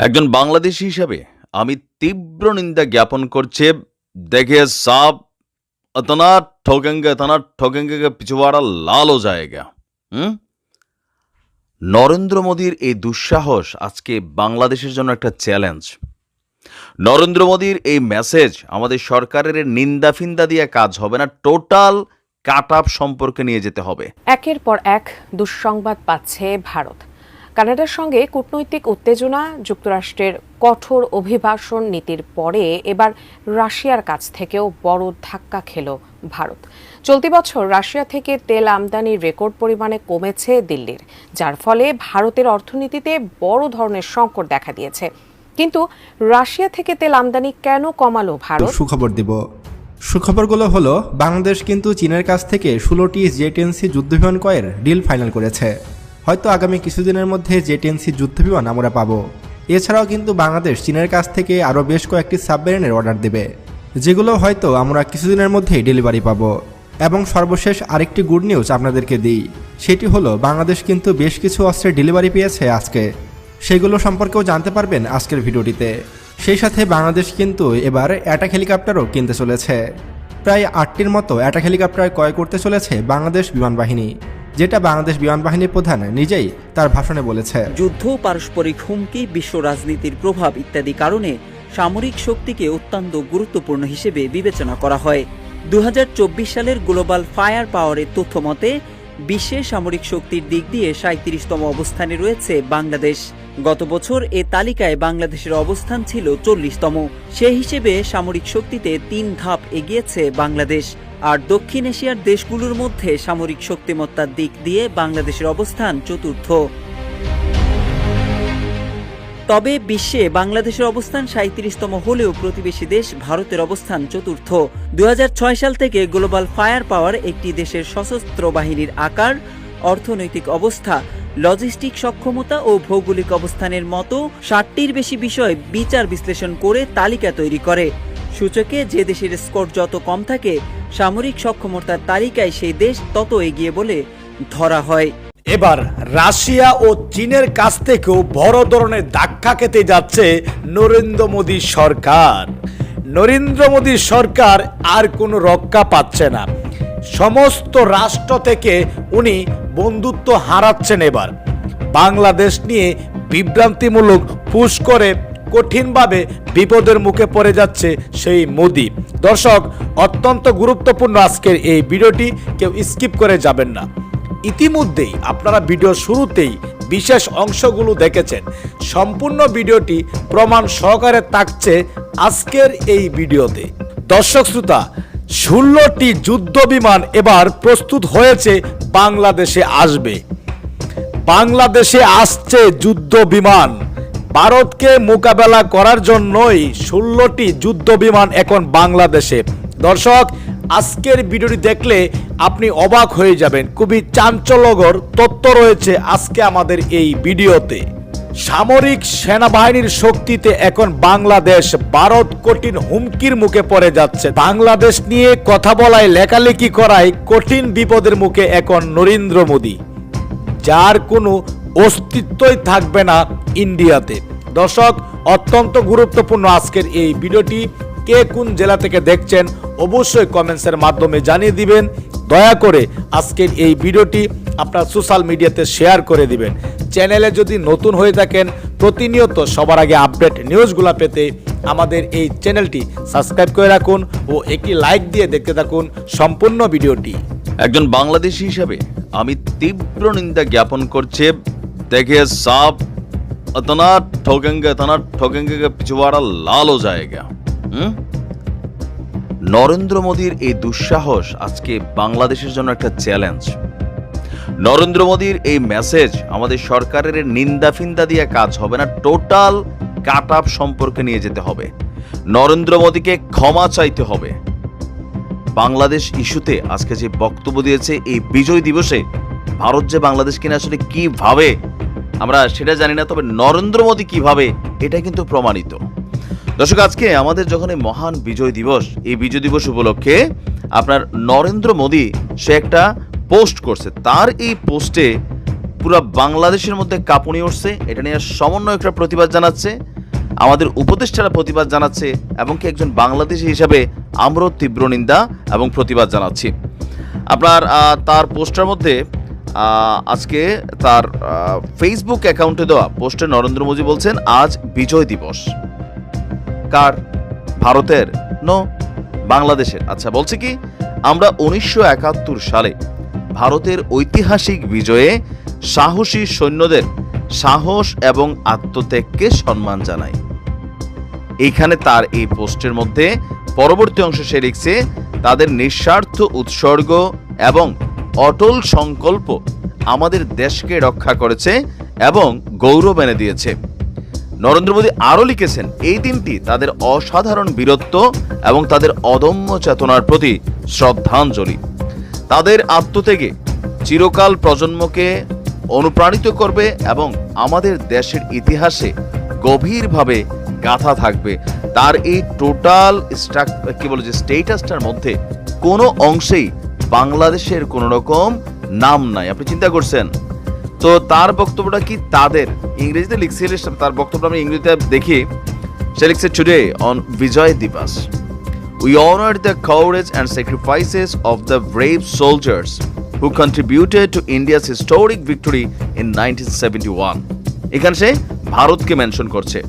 একজন বাংলাদেশী হিসাবে আমি তীব্র নিন্দা জ্ঞাপন করছে দেখে সাপ इतना ठोकेंगे इतना ठोकेंगे कि पिछवाड़ा लाल हो जाएगा হুম নরেন্দ্র মোদীর এই দুঃসাহস আজকে বাংলাদেশের জন্য একটা চ্যালেঞ্জ নরেন্দ্র মোদীর এই মেসেজ আমাদের সরকারের নিন্দা ফিন্দা দিয়ে কাজ হবে না টোটাল কাট আপ সম্পর্কে নিয়ে যেতে হবে একের পর এক দুঃসংবাদ পাচ্ছে ভারত কানাডার সঙ্গে কূটনৈতিক উত্তেজনা, যুক্তরাষ্ট্রের কঠোর অভিবাসন নীতির পরে এবার রাশিয়ার কাছ থেকেও বড় ধাক্কা খেল ভারত। চলতি বছর রাশিয়া থেকে তেল আমদানির রেকর্ড পরিমাণে কমেছে দিল্লির, যার ফলে ভারতের অর্থনীতিতে বড় ধরনের সংকট দেখা দিয়েছে। কিন্তু রাশিয়া থেকে তেল আমদানি কেন কমালো ভারত? সুখবর দিব। সুখবরগুলো হলো, বাংলাদেশ কিন্তু চীনের কাছ থেকে ষোলোটি জেটেন্সি যুদ্ধবিমান কয়ের ডিল ফাইনাল করেছে। হয়তো আগামী কিছুদিনের মধ্যে জেটেন্সি যুদ্ধবিমান আমরা পাবো। এছাড়াও কিন্তু বাংলাদেশ চীনের কাছ থেকে আরও বেশ কয়েকটি সাবমেরিনের অর্ডার দেবে, যেগুলো হয়তো আমরা কিছুদিনের মধ্যেই ডেলিভারি পাবো। এবং সর্বশেষ আরেকটি গুড নিউজ আপনাদেরকে দিই, সেটি হলো বাংলাদেশ কিন্তু বেশ কিছু অস্ত্রের ডেলিভারি পেয়েছে আজকে। সেগুলো সম্পর্কেও জানতে পারবেন আজকের ভিডিওটিতে। সেই সাথে বাংলাদেশ কিন্তু এবার অ্যাটাক হেলিকপ্টারও কিনতে চলেছে। প্রায় আটটির মতো অ্যাটাক হেলিকপ্টার ক্রয় করতে চলেছে বাংলাদেশ বিমান বাহিনী। যেটা বাংলাদেশ বিমান বাহিনীর প্রধান নিজেই তার ভাষণে বলেছে। যুদ্ধ, পারস্পরিক হুমকি, বিশ্ব রাজনীতির প্রভাব ইত্যাদি কারণে সামরিক শক্তিকে অত্যন্ত গুরুত্বপূর্ণ হিসেবে বিবেচনা করা হয়। দুহাজার চব্বিশ সালের গ্লোবাল ফায়ার পাওয়ারের তথ্য মতে, বিশ্বে সামরিক শক্তির দিক দিয়ে সাঁত্রিশতম অবস্থানে রয়েছে বাংলাদেশ। গত বছর এ তালিকায় বাংলাদেশের অবস্থান ছিল চল্লিশতম। সে হিসেবে সামরিক শক্তিতে তিন ধাপ এগিয়েছে বাংলাদেশ। আর দক্ষিণ এশিয়ার দেশগুলোর মধ্যে সামরিক শক্তিমত্তার দিক দিয়ে বাংলাদেশের অবস্থান চতুর্থ। তবে বিশ্বে বাংলাদেশের অবস্থান সাঁত্রিশতম হলেও প্রতিবেশী দেশ ভারতের অবস্থান চতুর্থ। দু হাজার ছয় সাল থেকে গ্লোবাল ফায়ার পাওয়ার একটি দেশের সশস্ত্র বাহিনীর আকার, অর্থনৈতিক অবস্থা, লজিস্টিক সক্ষমতা ও ভৌগোলিক অবস্থানের মতো ষাটটির বেশি বিষয় বিচার বিশ্লেষণ করে তালিকা তৈরি করে। সূচকে যে দেশের স্কোর যত কম থাকে, সামরিক সক্ষমতার তালিকায় সেই দেশ তত এগিয়ে বলে ধরা হয়। এবার রাশিয়া ও চীনের কাছ থেকেও বড় ধরনের ধাক্কা খেতে যাচ্ছে নরেন্দ্র মোদী সরকার। নরেন্দ্র মোদী সরকার আর কোনো রক্ষা পাচ্ছে না। সমস্ত রাষ্ট্র থেকে উনি বন্ধুত্ব হারাচ্ছেন এবার। বাংলাদেশ নিয়ে বিভ্রান্তিমূলক পুশ করে কঠিনভাবে বিপদের মুখে পড়ে যাচ্ছে সেই মোদি। দর্শক, অত্যন্ত গুরুত্বপূর্ণ আজকের এই ভিডিওটি, কেউ স্কিপ করে যাবেন না। ইতিমধ্যেই আপনারা ভিডিও শুরুতেই বিশেষ অংশগুলো দেখেছেন। সম্পূর্ণ ভিডিওটি প্রমাণ সহকারে থাকছে আজকের এই ভিডিওতে। দর্শক শ্রোতা, ষোলোটি যুদ্ধ বিমান এবার প্রস্তুত হয়েছে, বাংলাদেশে আসবে। বাংলাদেশে আসছে যুদ্ধ বিমান। ভারতকে মোকাবেলা করার জন্যই ষোলোটি যুদ্ধ বিমান এখন বাংলাদেশে। দর্শক, আজকের ভিডিওটি দেখলে আপনি অবাক হয়ে যাবেন। খুবই চাঞ্চল্যকর তথ্য রয়েছে আজকে আমাদের এই ভিডিওতে। সামরিক সেনাবাহিনীর শক্তিতে এখন বাংলাদেশ ভারত কঠিন হুমকির মুখে পড়ে যাচ্ছে। বাংলাদেশ নিয়ে কথা বলায় লেখালেখি করায় কঠিন বিপদের মুখে এখন নরেন্দ্র মোদী। যার কোনো অস্তিত্বই থাকবে না ইন্ডিয়াতে। দর্শক, অত্যন্ত গুরুত্বপূর্ণ আজকের এই ভিডিওটি। কে কোন জেলা থেকে দেখছেন, অবশ্যই কমেন্টসের মাধ্যমে জানিয়ে দিবেন। দয়া করে আজকের এই ভিডিওটি আপনার সোশ্যাল মিডিয়াতে শেয়ার করে দিবেন। চ্যানেলে যদি নতুন হয়ে থাকেন, প্রতিনিয়ত সবার আগে আপডেট নিউজগুলো পেতে আমাদের এই চ্যানেলটি সাবস্ক্রাইব করে রাখুন ও একটি লাইক দিয়ে দেখতে থাকুন সম্পূর্ণ ভিডিওটি। একজন বাংলাদেশি হিসাবে আমি তীব্র নিন্দা জ্ঞাপন করছে দেখে সাপ इतना ठोकेंगे इतना ठोकेंगे कि पिछवाड़ा लाल हो जाएगा হুম নরেন্দ্র মোদীর এই দুঃসাহস আজকে বাংলাদেশের জন্য একটা চ্যালেঞ্জ নরেন্দ্র মোদীর এই মেসেজ আমাদের সরকারের নিন্দা ফিন্দা দিয়ে কাজ হবে না টোটাল কাট আপ সম্পর্কে নিয়ে যেতে হবে নরেন্দ্র মোদীকে ক্ষমা চাইতে হবে বাংলাদেশ ইস্যুতে আজকে যে বক্তব্য দিয়েছে এই বিজয় দিবসে ভারত যে বাংলাদেশ কিনে আসলে কীভাবে আমরা সেটা জানি না, তবে নরেন্দ্র মোদী কীভাবে এটা কিন্তু প্রমাণিত। দর্শক, আজকে আমাদের যখন এই মহান বিজয় দিবস, এই বিজয় দিবস উপলক্ষে আপনার নরেন্দ্র মোদী, সে একটা পোস্ট করছে। তার এই পোস্টে পুরো বাংলাদেশের মধ্যে কাঁপুনি উঠছে, এটা নিয়ে সমন্বয় একটা প্রতিবাদ জানাচ্ছে, আমাদের উপদেষ্টারা প্রতিবাদ জানাচ্ছে, এবং কি একজন বাংলাদেশি হিসাবে আমরাও তীব্র নিন্দা এবং প্রতিবাদ জানাচ্ছি। আপনার তার পোস্টার মধ্যে আজকে তার ফেসবুক অ্যাকাউন্টে দেওয়া পোস্টে নরেন্দ্র মোদী বলছেন, আজ বিজয় দিবস। কার? ভারতের? নো, বাংলাদেশের। আচ্ছা বলছে কি, আমরা উনিশশো একাত্তর সালে ভারতের ঐতিহাসিক বিজয়ে সাহসী সৈন্যদের সাহস এবং আত্মত্যাগকে সম্মান জানাই। এইখানে তার এই পোস্টের মধ্যে পরবর্তী অংশ সে লিখছে, তাদের নিঃস্বার্থ উৎসর্গ এবং অটল সংকল্প আমাদের দেশকে রক্ষা করেছে এবং গৌরব এনে দিয়েছে। নরেন্দ্র মোদী আরও লিখেছেন, এই দিনটি তাদের অসাধারণ বীরত্ব এবং তাদের অদম্য চেতনার প্রতি শ্রদ্ধাঞ্জলি। তাদের আত্মত্যাগে চিরকাল প্রজন্মকে অনুপ্রাণিত করবে এবং আমাদের দেশের ইতিহাসে গভীরভাবে গাথা থাকবে। তার এই টোটাল স্ট্রাক কি বলে যে স্টেটাসটার মধ্যে কোনো অংশেই বাংলাদেশের কোন রকম নাম নাই। আপনি চিন্তা করছেন? তো তার বক্তব্যটা কি তাদের? ইংরেজিতে লিখছিল তার বক্তব্য আমি ইংরেজিতে দেখি। সে লিখছে today on Vijay Diwas we honour the courage and sacrifices of the brave soldiers who contributed to India's historic victory in nineteen seventy one এখানে সে ভারতকে মেনশন করছে।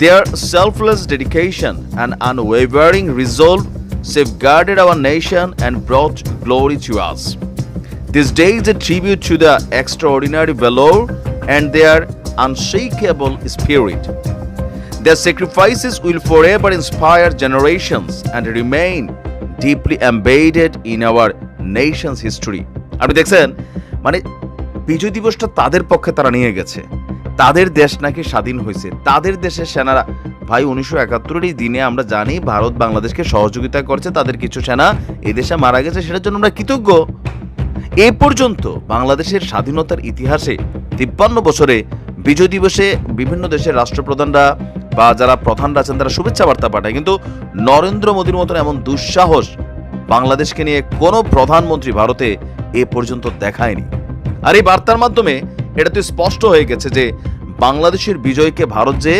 Their selfless dedication and unwavering resolve safeguarded our nation and brought glory to us. This day is a tribute to the extraordinary valor and their unshakable spirit. Their sacrifices will forever inspire generations and remain deeply embedded in our nation's history. আপনি দেখছেন মানে বিজয় দিবসটা তাদের পক্ষে তারা নিয়ে গেছে তাদের দেশ নাকি স্বাধীন হয়েছে তাদের দেশের সেনারা ভাই, উনিশশো এই দিনে আমরা জানি ভারত বাংলাদেশকে সহযোগিতা করছে তাদের কিছু সেনা। এই দেশে মারা গেছে, সেটার জন্য আমরা কৃতজ্ঞ। এ পর্যন্ত বাংলাদেশের স্বাধীনতার ইতিহাসে তিপ্পান্ন বছরে বিজয় দিবসে বিভিন্ন দেশের রাষ্ট্রপ্রধানরা বা যারা প্রধানরা আছেন, তারা শুভেচ্ছা বার্তা পাঠায়। কিন্তু নরেন্দ্র মোদীর মতন এমন দুঃসাহস বাংলাদেশকে নিয়ে কোনো প্রধানমন্ত্রী ভারতে এ পর্যন্ত দেখায়নি। আর এই বার্তার মাধ্যমে এটা তো স্পষ্ট হয়ে গেছে যে বাংলাদেশের বিজয়কে ভারত যে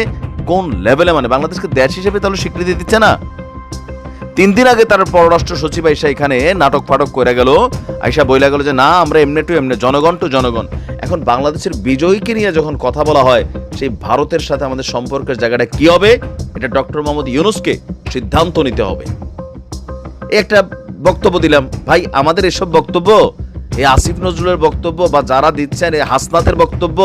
কোন লেভেলে? মানে বাংলাদেশকে দেশ হিসেবে তাহলে স্বীকৃতি দিচ্ছে না। তিন দিন আগে তার পররাষ্ট্র সচিব আইসা এখানে নাটক ফাটক করে গেল। আইসা বইলা গেল যে, না, আমরা এমনি টু এমনি, জনগণ টু জনগণ। এখন বাংলাদেশের বিজয়ীকে নিয়ে যখন কথা বলা হয়, সেই ভারতের সাথে আমাদের সম্পর্কের জায়গাটা কি হবে? এটা ডক্টর মোহাম্মদ ইউনুসকে সিদ্ধান্ত নিতে হবে। একটা বক্তব্য দিলাম। ভাই, আমাদের এসব বক্তব্য এই আসিফ নজরুলের বক্তব্য বা যারা দিচ্ছেন এই হাসনাতের বক্তব্য,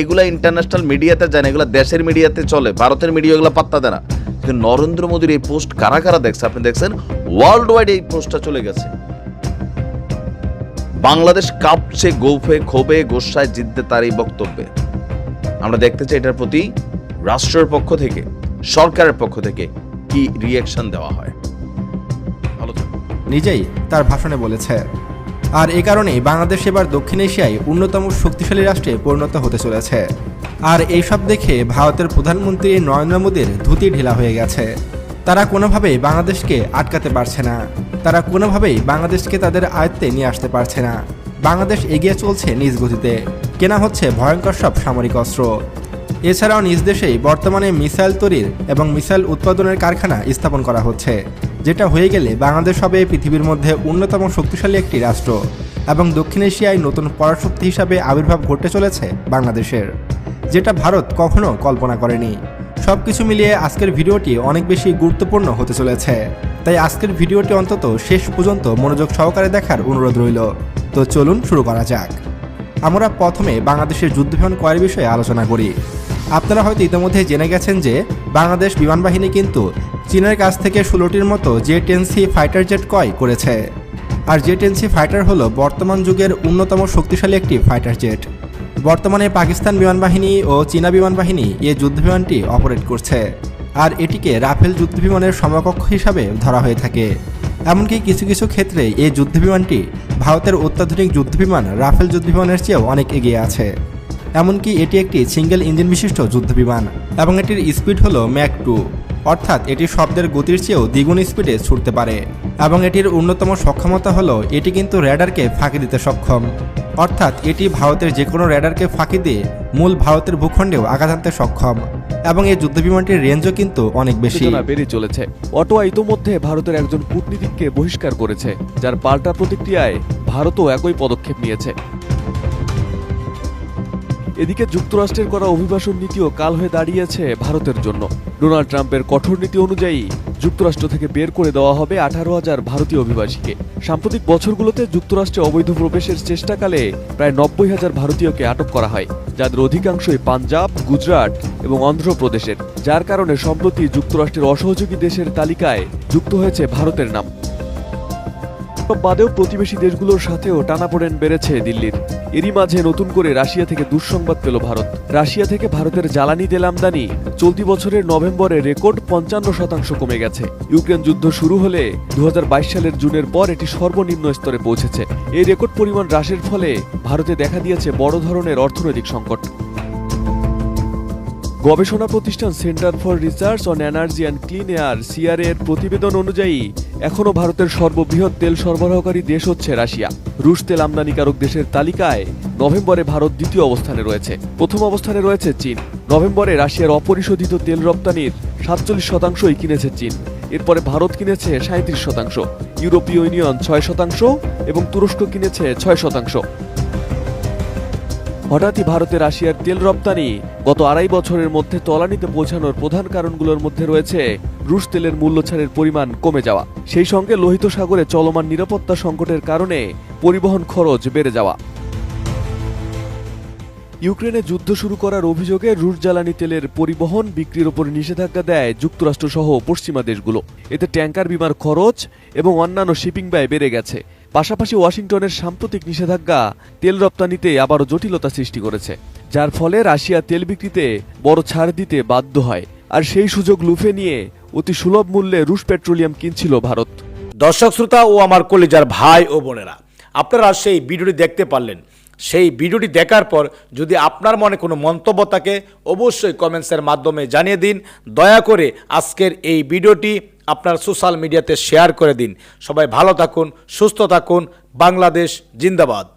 এগুলা ইন্টারন্যাশনাল মিডিয়াতে যায় না, এগুলা দেশের মিডিয়াতে চলে, ভারতের মিডিয়া এগুলো পাত্তা দেয় না। কিন্তু নরেন্দ্র মোদীর এই পোস্ট কারা কারা দেখছে? আপনি দেখছেন ওয়ার্ল্ড ওয়াইড এই পোস্টটা চলে গেছে। বাংলাদেশ কাঁপছে, গৌফে ক্ষোভে, গোসায় জিততে তার এই বক্তব্যে। আমরা দেখতে চাই এটার প্রতি রাষ্ট্রের পক্ষ থেকে, সরকারের পক্ষ থেকে কি রিয়াকশন দেওয়া হয়। নিজেই তার ভাষণে বলেছে আর এ কারণেই বাংলাদেশ এবার দক্ষিণ এশিয়ায় অন্যতম শক্তিশালী রাষ্ট্রে পরিণত হতে চলেছে। আর এইসব দেখে ভারতের প্রধানমন্ত্রী নরেন্দ্র মোদীর ধুতি ঢিলা হয়ে গেছে। তারা কোনোভাবেই বাংলাদেশকে আটকাতে পারছে না। তারা কোনোভাবেই বাংলাদেশকে তাদের আয়ত্তে নিয়ে আসতে পারছে না। বাংলাদেশ এগিয়ে চলছে নিজ গতিতে। কেনা হচ্ছে ভয়ঙ্কর সব সামরিক অস্ত্র। এছাড়াও নিজ দেশেই বর্তমানে মিসাইল তৈরির এবং মিসাইল উৎপাদনের কারখানা স্থাপন করা হচ্ছে। যেটা হয়ে গেলে বাংলাদেশ হবে পৃথিবীর মধ্যে অন্যতম শক্তিশালী একটি রাষ্ট্র এবং দক্ষিণ এশিয়ায় নতুন পরাশক্তি হিসাবে আবির্ভাব ঘটতে চলেছে বাংলাদেশের, যেটা ভারত কখনো কল্পনা করেনি। সব কিছু মিলিয়ে আজকের ভিডিওটি অনেক বেশি গুরুত্বপূর্ণ হতে চলেছে। তাই আজকের ভিডিওটি অন্তত শেষ পর্যন্ত মনোযোগ সহকারে দেখার অনুরোধ রইল। তো চলুন শুরু করা যাক। আমরা প্রথমে বাংলাদেশের যুদ্ধবিমান ক্রয়ের বিষয়ে আলোচনা করি। আপনারা হয়তো ইতিমধ্যে জেনে গেছেন যে বাংলাদেশ বিমান বাহিনী কিন্তু চীনের কাছ থেকে ষোলোটির মতো জে টেনসি ফাইটার জেট ক্রয় করেছে। আর জে টেনসি ফাইটার হলো বর্তমান যুগের অন্যতম শক্তিশালী একটি ফাইটার জেট। বর্তমানে পাকিস্তান বিমান বাহিনী ও চীনা বিমান বাহিনী এই যুদ্ধবিমানটি অপারেট করছে। আর এটিকে রাফেল যুদ্ধবিমানের সমকক্ষ হিসাবে ধরা হয়ে থাকে। এমনকি কিছু কিছু ক্ষেত্রে এই যুদ্ধবিমানটি ভারতের অত্যাধুনিক যুদ্ধবিমান রাফেল যুদ্ধবিমানের চেয়েও অনেক এগিয়ে আছে। এমনকি এটি একটি সিঙ্গেল ইঞ্জিন বিশিষ্ট যুদ্ধবিমান এবং এটির স্পিড হলো ম্যাক টু। অর্থাৎ এটি শব্দের গতির চেয়েও দ্বিগুণ স্পিডে ছুটতে পারে এবং এটির অন্যতম সক্ষমতা হলো এটি কিন্তু র্যাডারকে ফাঁকি দিতে সক্ষম। অর্থাৎ এটি ভারতের যে কোনো র্যাডারকে ফাঁকি দিয়ে মূল ভারতের ভূখণ্ডেও আঘাত আনতে সক্ষম এবং এই যুদ্ধবিমানটির রেঞ্জও কিন্তু অনেক বেশি। বেড়ে চলেছে। অটোয়া ইতোমধ্যে ভারতের একজন কূটনীতিককে বহিষ্কার করেছে, যার পাল্টা প্রতিক্রিয়ায় ভারতও একই পদক্ষেপ নিয়েছে। এদিকে যুক্তরাষ্ট্রের করা অভিবাসন নীতিও কাল হয়ে দাঁড়িয়েছে ভারতের জন্য। ডোনাল্ড ট্রাম্পের কঠোর নীতি অনুযায়ী যুক্তরাষ্ট্র থেকে বের করে দেওয়া হবে আঠারো হাজার ভারতীয় অভিবাসীকে। সাম্প্রতিক বছরগুলোতে যুক্তরাষ্ট্রে অবৈধ প্রবেশের চেষ্টাকালে প্রায় নব্বই হাজার ভারতীয়কে আটক করা হয়, যাদের অধিকাংশই পাঞ্জাব, গুজরাট এবং অন্ধ্রপ্রদেশের, যার কারণে সম্প্রতি যুক্তরাষ্ট্রের অসহযোগী দেশের তালিকায় যুক্ত হয়েছে ভারতের নাম। সব বাদেও প্রতিবেশী দেশগুলোর সাথেও টানাপোড়েন বেড়েছে দিল্লির। এরই মাঝে নতুন করে রাশিয়া থেকে দুঃসংবাদ পেল ভারত। রাশিয়া থেকে ভারতের জ্বালানি তেল আমদানি চলতি বছরের নভেম্বরে রেকর্ড পঞ্চান্ন শতাংশ কমে গেছে। ইউক্রেন যুদ্ধ শুরু হলে দু হাজার বাইশ সালের জুনের পর এটি সর্বনিম্ন স্তরে পৌঁছেছে। এই রেকর্ড পরিমাণ হ্রাসের ফলে ভারতে দেখা দিয়েছে বড় ধরনের অর্থনৈতিক সংকট। গবেষণা প্রতিষ্ঠান centre for research on energy and clean air CR এর প্রতিবেদন অনুযায়ী, এখনও ভারতের সর্ববৃহৎ তেল সরবরাহকারী দেশ হচ্ছে রাশিয়া। রুশ তেল আমদানিকারক দেশের তালিকায় নভেম্বরে ভারত দ্বিতীয় অবস্থানে রয়েছে। প্রথম অবস্থানে রয়েছে চীন। নভেম্বরে রাশিয়ার অপরিশোধিত তেল রপ্তানির সাতচল্লিশ শতাংশই কিনেছে চীন। এরপরে ভারত কিনেছে সাঁত্রিশ শতাংশ, ইউরোপীয় ইউনিয়ন ছয় শতাংশ এবং তুরস্ক কিনেছে ছয় শতাংশ। হঠাৎই ভারতে রাশিয়ার তেল রপ্তানি গত আড়াই বছরের মধ্যে তলানিতে পৌঁছানোর প্রধান কারণগুলোর মধ্যে রয়েছে রুশ তেলের মূল্য ছাড়ের পরিমাণ কমে যাওয়া। সেই সঙ্গে লোহিত সাগরে চলমান নিরাপত্তা সংকটের কারণে পরিবহন খরচ বেড়ে যাওয়া। ইউক্রেনে যুদ্ধ শুরু করার অভিযোগে রুশ জ্বালানি তেলের পরিবহন বিক্রির ওপর নিষেধাজ্ঞা দেয় যুক্তরাষ্ট্র সহ পশ্চিমা দেশগুলো। এতে ট্যাঙ্কার বিমার খরচ এবং অন্যান্য শিপিং ব্যয় বেড়ে গেছে। পাশাপাশি ওয়াশিংটনের সাম্প্রতিক নিষেধাজ্ঞা তেল রপ্তানিতে আবারও জটিলতা সৃষ্টি করেছে, যার ফলে রাশিয়া তেল বিক্রিতে বড় ছাড় দিতে বাধ্য হয়। আর সেই সুযোগ লুফে নিয়ে অতি সুলভ মূল্যে রুশ পেট্রোলিয়াম কিনছিল ভারত। দর্শক, শ্রোতা ও আমার কলিজার ভাই ও বোনেরা, আপনারা সেই ভিডিওটি দেখতে পারলেন। সেই ভিডিওটি দেখার পর যদি আপনার মনে কোনো মন্তব্য থাকে, অবশ্যই কমেন্টসের মাধ্যমে জানিয়ে দিন। দয়া করে আজকের এই ভিডিওটি আপনার সোশ্যাল মিডিয়াতে শেয়ার করে দিন। সবাই ভালো থাকুন সুস্থ থাকুন। বাংলাদেশ জিন্দাবাদ।